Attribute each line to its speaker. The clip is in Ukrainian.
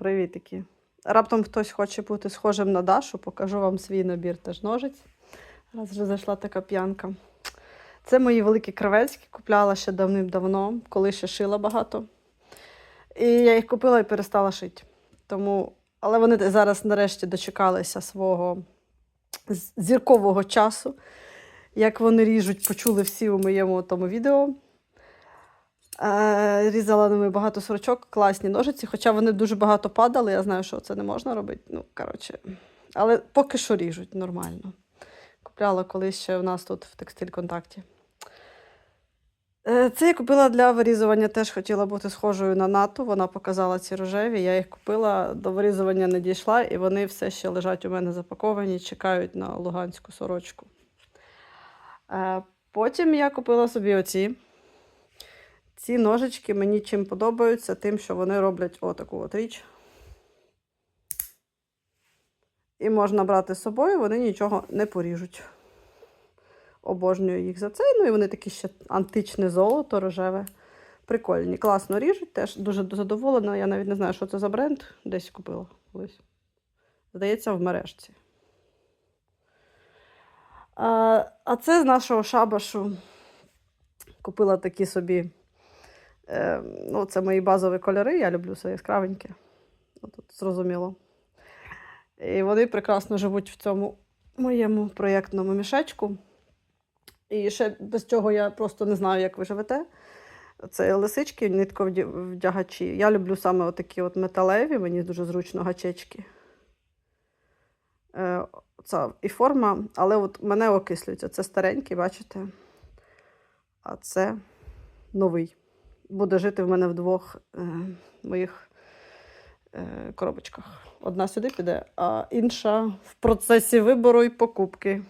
Speaker 1: Привітики. Раптом хтось хоче бути схожим на Дашу, покажу вам свій набір теж ножиць. Раз вже зайшла така п'янка. Це мої великі кравецькі, купляла ще давним-давно, коли ще шила багато. І я їх купила і перестала шити. Тому... Але вони зараз нарешті дочекалися свого зіркового часу. Як вони ріжуть, почули всі у моєму тому відео. Е, Різала ними багато сорочок, класні ножиці, хоча вони дуже багато падали, я знаю, що це не можна робити. Ну, коротше. Але поки що ріжуть нормально. Купляла колись ще у нас тут в текстиль контакті. Е, Це я купила для вирізування, теж хотіла бути схожою на нату. Вона показала ці рожеві. Я їх купила, до вирізування не дійшла, і вони все ще лежать у мене запаковані, чекають на луганську сорочку. Е, Потім я купила собі оці. Ці ножички мені чим подобаються, тим, що вони роблять отаку от річ. І можна брати з собою, вони нічого не поріжуть. Обожнюю їх за це. Ну і вони такі ще античне золото, рожеве. Прикольні. Класно ріжуть, теж дуже задоволена. Я навіть не знаю, що це за бренд. Десь купила колись. Здається, в мережці. А, це з нашого шабашу. Купила такі собі. Е, ну, це мої базові кольори, я люблю все яскравеньке. Ну, Тут зрозуміло. І вони прекрасно живуть в цьому моєму проєктному мішечку. І ще без цього я просто не знаю, як ви живете. Це лисички, нитковдягачі. Я люблю саме отакі от металеві, мені дуже зручно гачечки. Е, Це і форма, але от мене окислюється. Це старенький, бачите? А це новий. Буде жити в мене в двох е, моїх е, коробочках. Одна сюди піде, а інша в процесі вибору і покупки.